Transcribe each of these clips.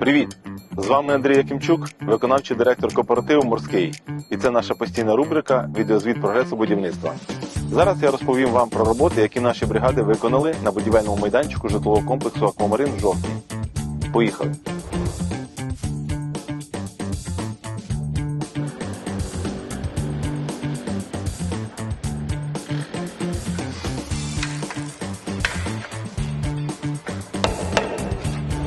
Привіт! З вами Андрій Якимчук, виконавчий директор кооперативу Морський. І це наша постійна рубрика Відеозвіт прогресу будівництва. Зараз я розповім вам про роботи, які наші бригади виконали на будівельному майданчику житлового комплексу Аквамарин в жовтні. Поїхали!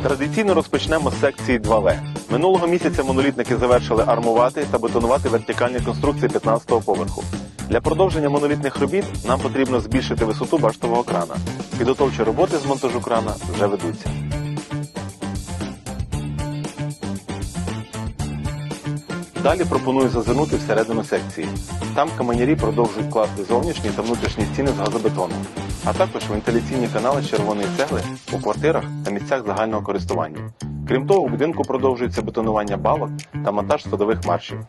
Традиційно розпочнемо з секції 2В. Минулого місяця монолітники завершили армувати та бетонувати вертикальні конструкції 15-го поверху. Для продовження монолітних робіт нам потрібно збільшити висоту баштового крана. Підготовчі роботи з монтажу крана вже ведуться. Далі пропоную зазирнути всередину секції. Там каменярі продовжують класти зовнішні та внутрішні стіни з газобетону, а також вентиляційні канали червоної цегли у квартирах та місцях загального користування. Крім того, у будинку продовжується бетонування балок та монтаж садових маршів.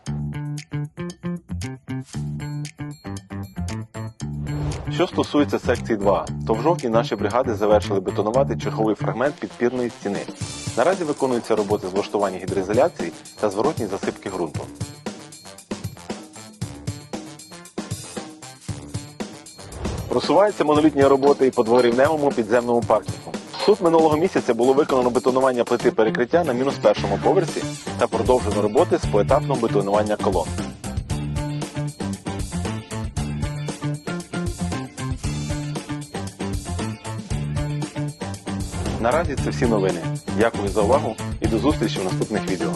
Що стосується секції 2, то в жовтні наші бригади завершили бетонувати чеховий фрагмент підпірної стіни. Наразі виконуються роботи з влаштування гідроізоляції та зворотній засипки ґрунту. Просуваються монолітні роботи і по дворівневому підземному паркінгу. Тут минулого місяця було виконано бетонування плити перекриття на мінус першому поверсі та продовжено роботи з поетапного бетонування колон. Наразі це всі новини. Дякую за увагу і до зустрічі в наступних відео.